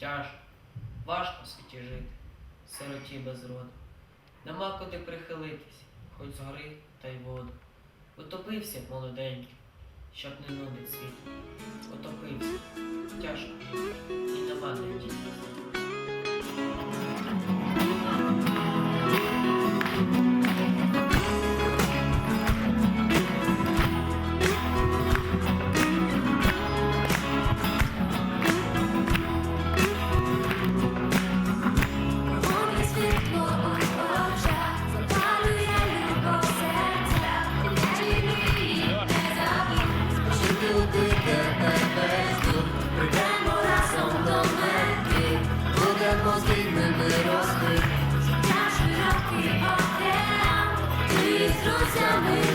тяжко, важко в світі жити, сироті без роду. Нема куди прихилитись, хоч з гори та й воду. Утопився, молоденький, щоб не нудить світ. Утопився, тяжко і нема не надії. tell me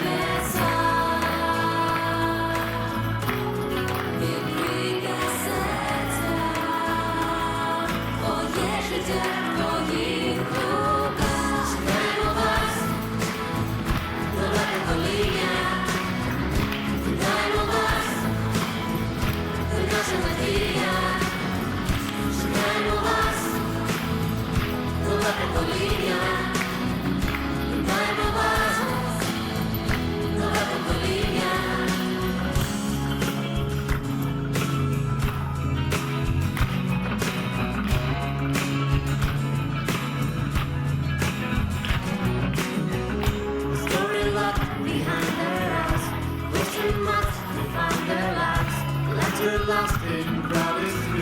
lost in crowded streets.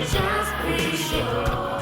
just be sure.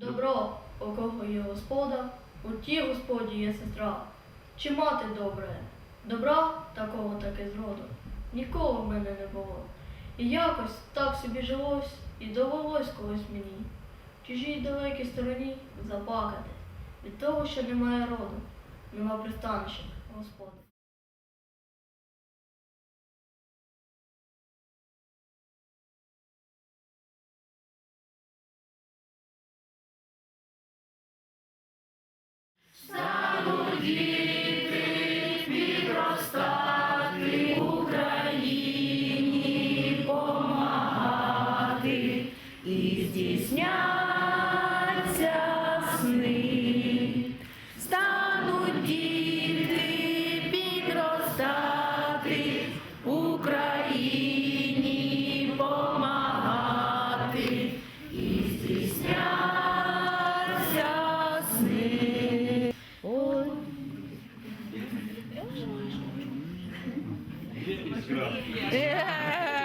Добро, у кого є Господа, у ті Господі є сестра. Чи мати добре? Добра такого таки зроду. Нікого в мене не було. І якось так собі жилось і довелось колись мені. Чужій далекій стороні заплакати. Від того, що немає роду, нема пристанища, Господи. діти відростати Україні помагати і здійсняться. Yeah.